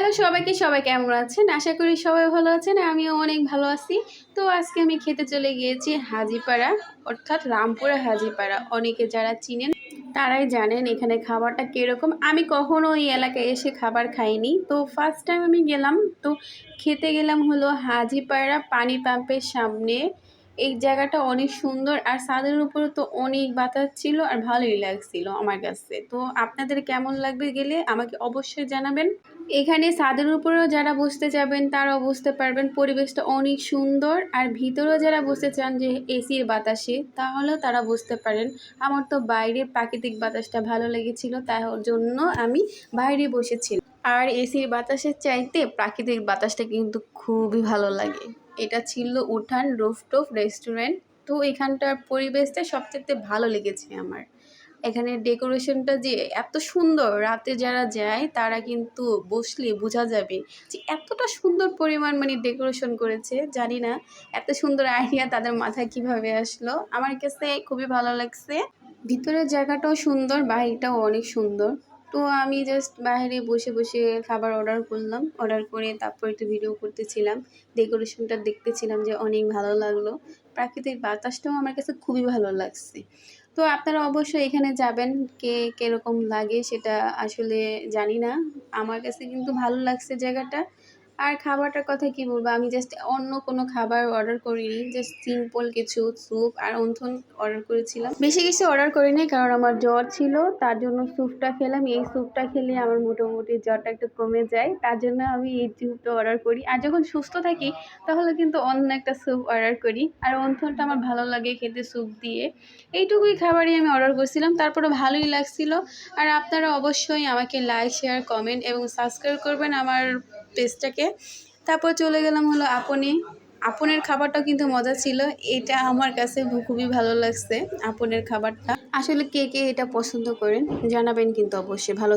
Hello সবাইকে, সবাই কেমন আছেন? আশা করি সবাই ভালো আছেন, আমিও অনেক ভালো আছি। তো আজকে আমি খেতে চলে গিয়েছি হাজিপাড়া, অর্থাৎ রামপুরা হাজিপাড়া। অনেকে যারা চিনেন, তারাই জানেন এখানে খাবারটা কীরকম। আমি কখনো এই এলাকায় এসে খাবার খাইনি। তো ফার্স্ট টাইম আমি গেলাম, তো খেতে গেলাম হলো হাজিপাড়া পানি পাম্পের সামনে এই জায়গাটা অনেক সুন্দর আর ছাদের উপরে তো অনেক বাতাস ছিল আর ভালোই লাগছিল আমার কাছে। তো আপনাদের কেমন লাগবে গেলে আমাকে অবশ্যই জানাবেন। এখানে ছাদের উপরেও যারা বসতে যাবেন তারাও বুঝতে পারবেন পরিবেশটা অনেক সুন্দর আর ভিতরেও যারা বসতে চান যে এসির বাতাসে তাহলেও তারা বুঝতে পারেন। আমার তো বাইরের প্রাকৃতিক বাতাসটা ভালো লেগেছিল তার জন্য আমি বাইরে বসেছিলাম। আর এসির বাতাসের চাইতে প্রাকৃতিক বাতাসটা কিন্তু খুবই ভালো লাগে। এটা ছিল উঠান রুফটপ রেস্টুরেন্ট। তো এখানটার পরিবেশটা সবচেয়ে ভালো লেগেছে আমার। এখানে ডেকোরেশনটা যে এত সুন্দর, রাতে যারা যায় তারা কিন্তু বসলে বোঝা যাবে যে এতটা সুন্দর পরিমাণ মানে ডেকোরেশন করেছে, জানি না এত সুন্দর আইডিয়া তাদের মাথায় কীভাবে আসলো। আমার কাছে খুবই ভালো লাগছে। ভিতরের জায়গাটাও সুন্দর বাইরেটাও অনেক সুন্দর। তো আমি জাস্ট বাইরে বসে বসে খাবার অর্ডার করলাম। অর্ডার করে তারপর একটু ভিডিও করতেছিলাম। ডেকোরেশনটা দেখতেছিলাম যে অনেক ভালো লাগল। প্রাকৃতিক বাতাসটাও আমার কাছে খুবই ভালো লাগছে। তো আপনারা অবশ্যই এখানে যাবেন, কে কীরকম লাগে সেটা আসলে জানি না। আমার কাছে কিন্তু ভালো লাগছে জায়গাটা। আর খাবারটার কথা কি বলব? আমি জাস্ট অন্য কোনো খাবার অর্ডার করিনি জাস্ট সিম্পল কিছু স্যুপ আর অন্থন অর্ডার করেছিলাম। বেশি কিছু অর্ডার করিনি কারণ আমার জ্বর ছিল, তার জন্য স্যুপটা খেলাম। এই স্যুপটা খেলে আমার মোটামুটি জ্বরটা একটু কমে যায়, তার জন্য আমি এই স্যুপটা অর্ডার করি। আর যখন সুস্থ থাকি, তাহলে কিন্তু অন্য একটা স্যুপ অর্ডার করি। আর অন্থনটা আমার ভালো লাগে খেতে স্যুপ দিয়ে। এইটুকুই খাবারই আমি অর্ডার করছিলাম। তারপরে ভালোই লাগছিল। আর আপনারা অবশ্যই আমাকে লাইক শেয়ার কমেন্ট এবং সাবস্ক্রাইব করবেন আমার পেজটাকে তারপর চলে গেলাম হলো আপনি। আপনের খাবারটাও কিন্তু মজা ছিল। এটা আমার কাছে খুবই ভালো লাগছে, আপনের খাবারটা। আসলে কে কে এটা পছন্দ করেন জানাবেন কিন্তু অবশ্যই। ভালো